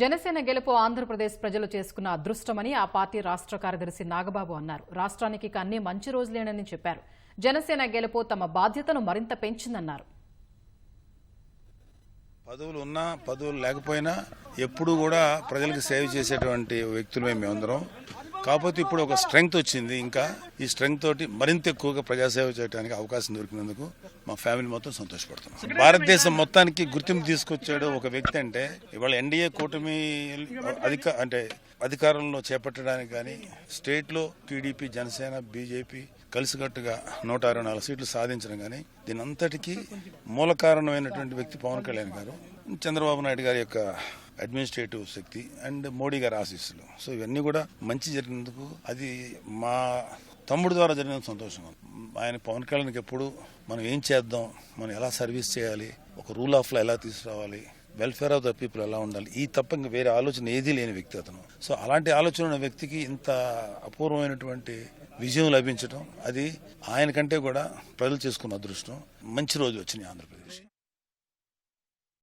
జనసేన గెలుపు ఆంధ్రప్రదేశ్ ప్రజలు చేసుకున్న అదృష్టమని ఆ పార్టీ రాష్ట్ర కార్యదర్శి నాగబాబు అన్నారు. రాష్ట్రానికి ఇక అన్ని మంచి రోజులేనని చెప్పారు. జనసేన గెలుపు తమ బాధ్యతను మరింత పెంచిందన్నారు. పదవులు ఉన్నా పదవులు లేకపోయినా ఎప్పుడూ కూడా ప్రజలకు సేవ చేసేటువంటి వ్యక్తులమే మేమందరం. కాకపోతే ఇప్పుడు ఒక స్ట్రెంగ్త్ వచ్చింది ఇంకా. ఈ స్ట్రెంగ్త్ తోటి మరింత ఎక్కువగా ప్రజాసేవ చేయడానికి అవకాశం దొరికినందుకు మా ఫ్యామిలీ మొత్తం సంతోషపడుతున్నాం. భారతదేశం మొత్తానికి గుర్తింపు తీసుకొచ్చాడు ఒక వ్యక్తి అంటే ఇవాళ ఎన్డీఏ కూటమి అధిక అంటే అధికారంలో చేపట్టడానికి కానీ స్టేట్లో టీడీపీ జనసేన బీజేపీ కలిసికట్టుగా నూట అరవై నాలుగు సీట్లు సాధించడం కానీ దీని అంతటికీ మూల కారణమైనటువంటి వ్యక్తి పవన్ కళ్యాణ్ గారు. చంద్రబాబు నాయుడు గారి యొక్క అడ్మినిస్ట్రేటివ్ శక్తి అండ్ మోడీ గారి ఆశీస్సులు. సో ఇవన్నీ కూడా మంచి జరిగినందుకు అది మా తమ్ముడు ద్వారా జరిగిన సంతోషం. ఆయన పవన్ కళ్యాణ్కి ఎప్పుడు మనం ఏం చేద్దాం మనం ఎలా సర్వీస్ చేయాలి ఒక రూల్ ఆఫ్ లా ఎలా తీసుకురావాలి వెల్ఫేర్ ఆఫ్ ద పీపుల్ ఎలా ఉండాలి ఈ తప్ప ఇంకా వేరే ఆలోచన ఏదీ లేని వ్యక్తి అతను. సో అలాంటి ఆలోచన ఉన్న వ్యక్తికి ఇంత అపూర్వమైనటువంటి విజయం లభించడం అది ఆయన కంటే కూడా ప్రజలు చేసుకున్న అదృష్టం. మంచి రోజు వచ్చింది ఆంధ్రప్రదేశ్.